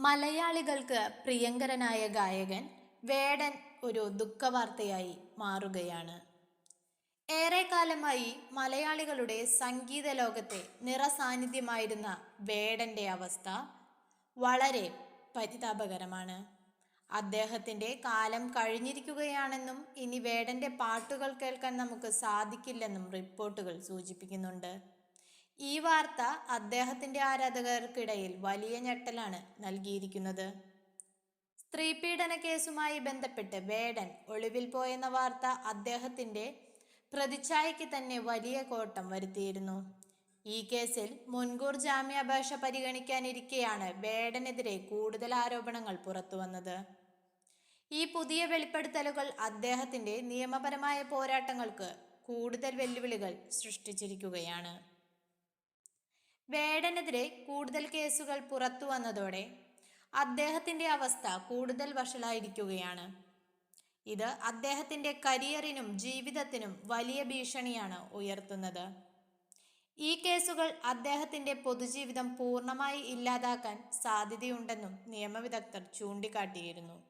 മലയാളികൾക്ക് പ്രിയങ്കരനായ ഗായകൻ വേടൻ ഒരു ദുഃഖവാർത്തയായി മാറുകയാണ്. ഏറെക്കാലമായി മലയാളികളുടെ സംഗീത ലോകത്തെ നിറസാന്നിധ്യമായിരുന്ന വേടന്റെ അവസ്ഥ വളരെ പരിതാപകരമാണ്. അദ്ദേഹത്തിന്റെ കാലം കഴിഞ്ഞിരിക്കുകയാണെന്നും ഇനി വേടന്റെ പാട്ടുകൾ കേൾക്കാൻ നമുക്ക് സാധിക്കില്ലെന്നും റിപ്പോർട്ടുകൾ സൂചിപ്പിക്കുന്നുണ്ട്. ഈ വാർത്ത അദ്ദേഹത്തിന്റെ ആരാധകർക്കിടയിൽ വലിയ ഞെട്ടലാണ് നൽകിയിരിക്കുന്നത്. സ്ത്രീപീഡന കേസുമായി ബന്ധപ്പെട്ട് വേടൻ ഒളിവിൽ പോയെന്ന വാർത്ത അദ്ദേഹത്തിന്റെ പ്രതിച്ഛായയ്ക്ക് തന്നെ വലിയ കോട്ടം വരുത്തിയിരുന്നു. ഈ കേസിൽ മുൻകൂർ ജാമ്യാപേക്ഷ പരിഗണിക്കാനിരിക്കെയാണ് വേടനെതിരെ കൂടുതൽ ആരോപണങ്ങൾ പുറത്തുവന്നത് ഈ പുതിയ വെളിപ്പെടുത്തലുകൾ അദ്ദേഹത്തിന്റെ നിയമപരമായ പോരാട്ടങ്ങൾക്ക് കൂടുതൽ വെല്ലുവിളികൾ സൃഷ്ടിച്ചിരിക്കുകയാണ്. വേടനെതിരെ കൂടുതൽ കേസുകൾ പുറത്തു വന്നതോടെ അദ്ദേഹത്തിന്റെ അവസ്ഥ കൂടുതൽ വഷളായിരിക്കുകയാണ്. ഇത് അദ്ദേഹത്തിന്റെ കരിയറിനും ജീവിതത്തിനും വലിയ ഭീഷണിയാണ് ഉയർത്തുന്നത്. ഈ കേസുകൾ അദ്ദേഹത്തിന്റെ പൊതുജീവിതം പൂർണമായി ഇല്ലാതാക്കാൻ സാധ്യതയുണ്ടെന്നും നിയമവിദഗ്ധർ ചൂണ്ടിക്കാട്ടിയിരുന്നു.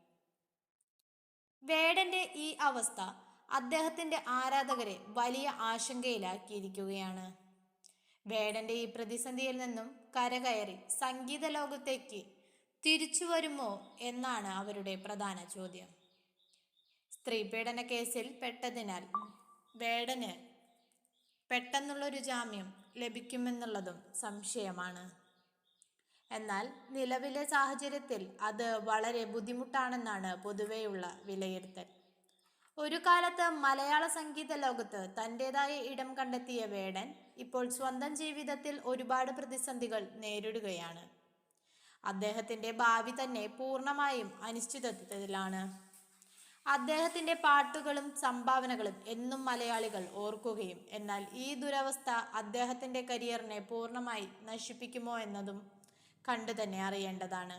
വേടന്റെ ഈ അവസ്ഥ അദ്ദേഹത്തിന്റെ ആരാധകരെ വലിയ ആശങ്കയിലാക്കിയിരിക്കുകയാണ്. വേടന്റെ ഈ പ്രതിസന്ധിയിൽ നിന്നും കരകയറി സംഗീത ലോകത്തേക്ക് തിരിച്ചു വരുമോ എന്നാണ് അവരുടെ പ്രധാന ചോദ്യം. സ്ത്രീപീഡന കേസിൽ പെട്ടതിനാൽ വേടന് പെട്ടെന്നുള്ളൊരു ജാമ്യം ലഭിക്കുമെന്നുള്ളതും സംശയമാണ്. എന്നാൽ നിലവിലെ സാഹചര്യത്തിൽ അത് വളരെ ബുദ്ധിമുട്ടാണെന്നാണ് പൊതുവെയുള്ള വിലയിരുത്തൽ. ഒരു കാലത്ത് മലയാള സംഗീത ലോകത്ത് തന്റെതായ ഇടം കണ്ടെത്തിയ വേടൻ ഇപ്പോൾ സ്വന്തം ജീവിതത്തിൽ ഒരുപാട് പ്രതിസന്ധികൾ നേരിടുകയാണ്. അദ്ദേഹത്തിന്റെ ഭാവി തന്നെ പൂർണമായും അനിശ്ചിതത്വത്തിലാണ്. അദ്ദേഹത്തിന്റെ പാട്ടുകളും സംഭാവനകളും എന്നും മലയാളികൾ ഓർക്കുകയും എന്നാൽ ഈ ദുരവസ്ഥ അദ്ദേഹത്തിന്റെ കരിയറിനെ പൂർണമായി നശിപ്പിക്കുമോ എന്നതും കണ്ടു തന്നെ അറിയേണ്ടതാണ്.